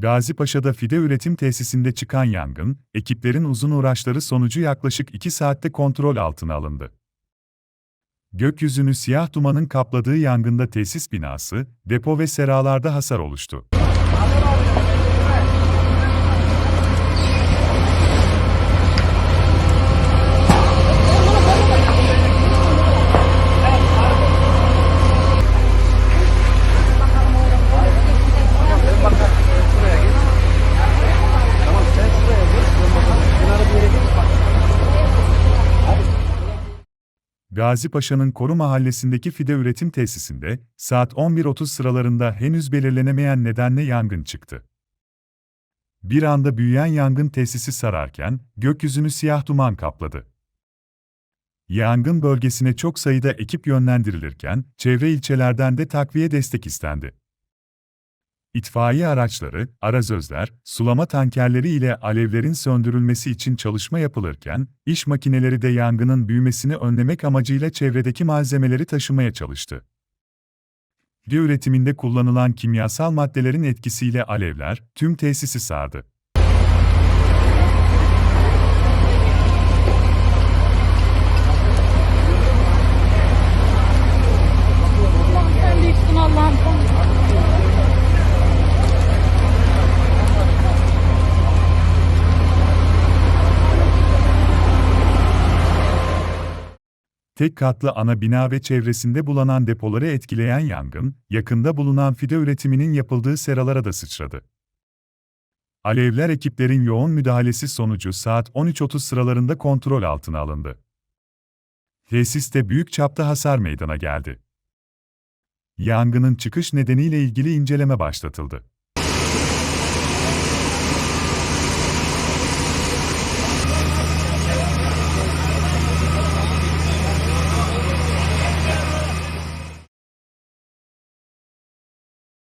Gazipaşa'da fide üretim tesisinde çıkan yangın, ekiplerin uzun uğraşları sonucu yaklaşık 2 saatte kontrol altına alındı. Gökyüzünü siyah dumanın kapladığı yangında tesis binası, depo ve seralarda hasar oluştu. Gazi Paşa'nın Koru Mahallesi'ndeki fide üretim tesisinde, saat 11.30 sıralarında henüz belirlenemeyen nedenle yangın çıktı. Bir anda büyüyen yangın tesisi sararken, gökyüzünü siyah duman kapladı. Yangın bölgesine çok sayıda ekip yönlendirilirken, çevre ilçelerden de takviye destek istendi. İtfaiye araçları, arazözler, sulama tankerleri ile alevlerin söndürülmesi için çalışma yapılırken, iş makineleri de yangının büyümesini önlemek amacıyla çevredeki malzemeleri taşımaya çalıştı. Fide üretiminde kullanılan kimyasal maddelerin etkisiyle alevler tüm tesisi sardı. Tek katlı ana bina ve çevresinde bulunan depoları etkileyen yangın, yakında bulunan fide üretiminin yapıldığı seralara da sıçradı. Alevler ekiplerin yoğun müdahalesi sonucu saat 13.30 sıralarında kontrol altına alındı. Tesiste büyük çapta hasar meydana geldi. Yangının çıkış nedeniyle ilgili inceleme başlatıldı.